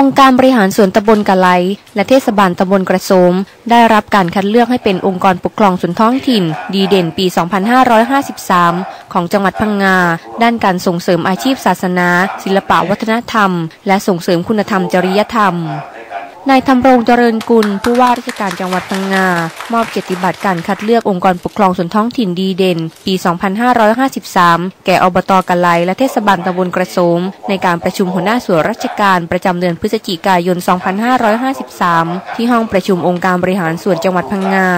องค์การบริหารส่วนตำบลกะไลและเทศบาลตำบลกระโสม ได้รับการคัดเลือกให้เป็นองค์กรปกครองส่วนท้องถิ่น ดีเด่นปี 2553 ของจังหวัดพังงา ด้านการส่งเสริมอาชีพศาสนา ศิลปะวัฒนธรรม และส่งเสริมคุณธรรมจริยธรรม นายธำรงเจริญกุล ผู้ว่าราชการจังหวัดพังงา มอบเกียรติบัตรการคัดเลือกองค์กรปกครองส่วนท้องถิ่นดีเด่น ปี 2553 แก่อบตกะไลและเทศบาลตำบลกระโสม ในการประชุมหัวหน้าส่วนราชการประจำเดือนพฤศจิกายน 2553 ที่ห้องประชุมองค์การบริหารส่วนจังหวัดพังงา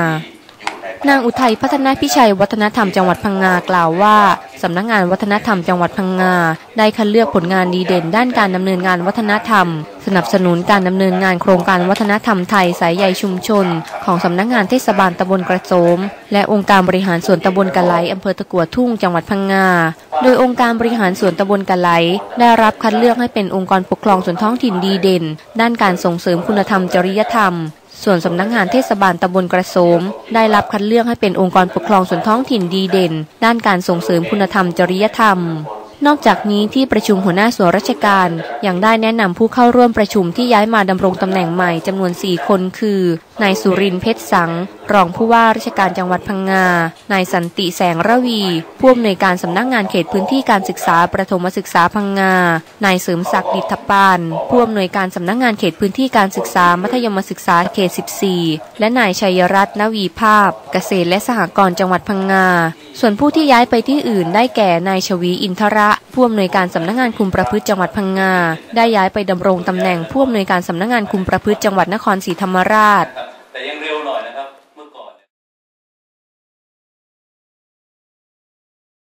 นางอุทัยพัฒนาพิชัยวัฒนธรรมจังหวัดพังงากล่าวว่า สำนักงงานวัฒนธรรมจังหวัดพังงา ได้คัดเลือกผลงานดีเด่นด้านการดำเนินงานวัฒนธรรม สนับสนุนการดำเนินงานโครงการวัฒนธรรมไทยสายใยชุมชน ของสำนักงงานเทศบาลตำบลกระโสมและองค์การบริหารส่วนตำบลกะไลอำเภอตะกัวทุ่งจังหวัดพังงา โดยองค์การบริหารส่วนตำบลกะไลได้รับคัดเลือกให้เป็นองค์กรปกครองส่วนท้องถิ่นดีเด่น ด้านการส่งเสริมคุณธรรมจริยธรรม ส่วนสำนักงงานเทศบาลตำบลกระโสม ได้รับคัดเลือกให้เป็นองค์กรปกครองส่วนท้องถิ่นดีเด่น ด้านการส่งเสริมคุณธรรมจริยธรรม นอกจากนี้ที่ประชุมหัวหน้าส่วนราชการยังได้แนะนำผู้เข้าร่วมประชุมที่ย้ายมาดำรงตำแหน่งใหม่จำนวน 4 คนคือนายสุรินเพชรสัง รองผู้ว่าราชการจังหวัดพังงา นายสันติแสงระวี ผู้อำนวยการสำนักงงานเขตพื้นที่การศึกษาประถมศึกษาพังงา นายเสริมศักดิ์ดิษปานผู้อำนวยการสำนักงงานเขตพื้นที่การศึกษามัธยมศึกษาเขต 14 และนายชัยรัตน์นวีภาพ เกษตรและสหกรณ์จังหวัดพังงา ส่วนผู้ที่ย้ายไปที่อื่นได้แก่นายชวีอินทระผู้อำนวยการสำนักงานคุมประพฤติจังหวัดพังงา ได้ย้ายไปดำรงตำแหน่งผู้อำนวยการสำนักงานคุมประพฤติจังหวัดนครศรีธรรมราช